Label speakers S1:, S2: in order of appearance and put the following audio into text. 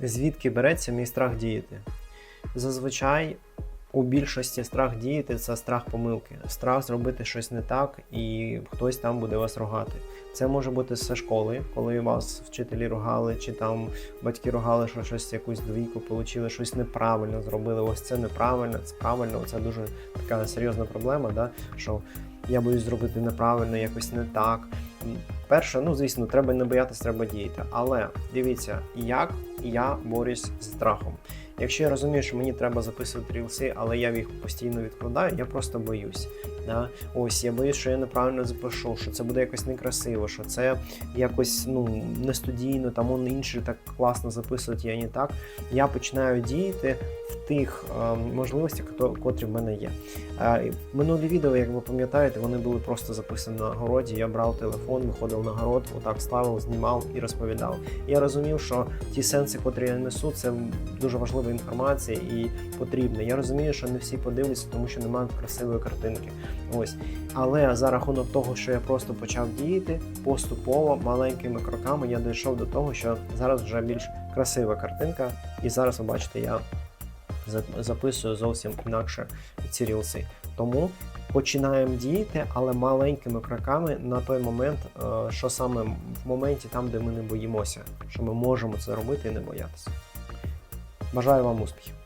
S1: Звідки береться мій страх діяти? Зазвичай у більшості страх діяти це страх помилки, страх зробити щось не так, і хтось там буде вас ругати. Це може бути зі школи, коли вас вчителі ругали, чи там батьки ругали, що щось якусь двійку отримали, щось неправильно зробили. Ось це неправильно, це правильно. Це дуже така серйозна проблема, да? що я боюсь зробити неправильно, якось не так. Перше, ну звісно, треба не боятися, треба діяти. Але дивіться, як я борюсь з страхом. Якщо я розумію, що мені треба записувати рілси, але я їх постійно відкладаю, я просто боюсь. Да? Ось я боюсь, що я неправильно запишу, що це буде якось некрасиво, що це якось ну не студійно, там он інші так класно записують, я не так. Я починаю діяти тих е, можливостях, кото- котрі в мене є. Е, минулі відео, як ви пам'ятаєте, вони були просто записані на городі. Я брав телефон, виходив на город, отак ставив, знімав і розповідав. Я розумів, що ті сенси, котрі я несу, це дуже важлива інформація і потрібна. Я розумію, що не всі подивляться, тому що немає красивої картинки. Ось. Але за рахунок того, що я просто почав діяти, поступово маленькими кроками я дійшов до того, що зараз вже більш красива картинка, і зараз ви бачите, я записую зовсім інакше ці рілси. Тому починаємо діяти, але маленькими кроками на той момент, е, що саме в моменті, там, де ми не боїмося, що ми можемо це робити і не боятися. Бажаю вам успіхів!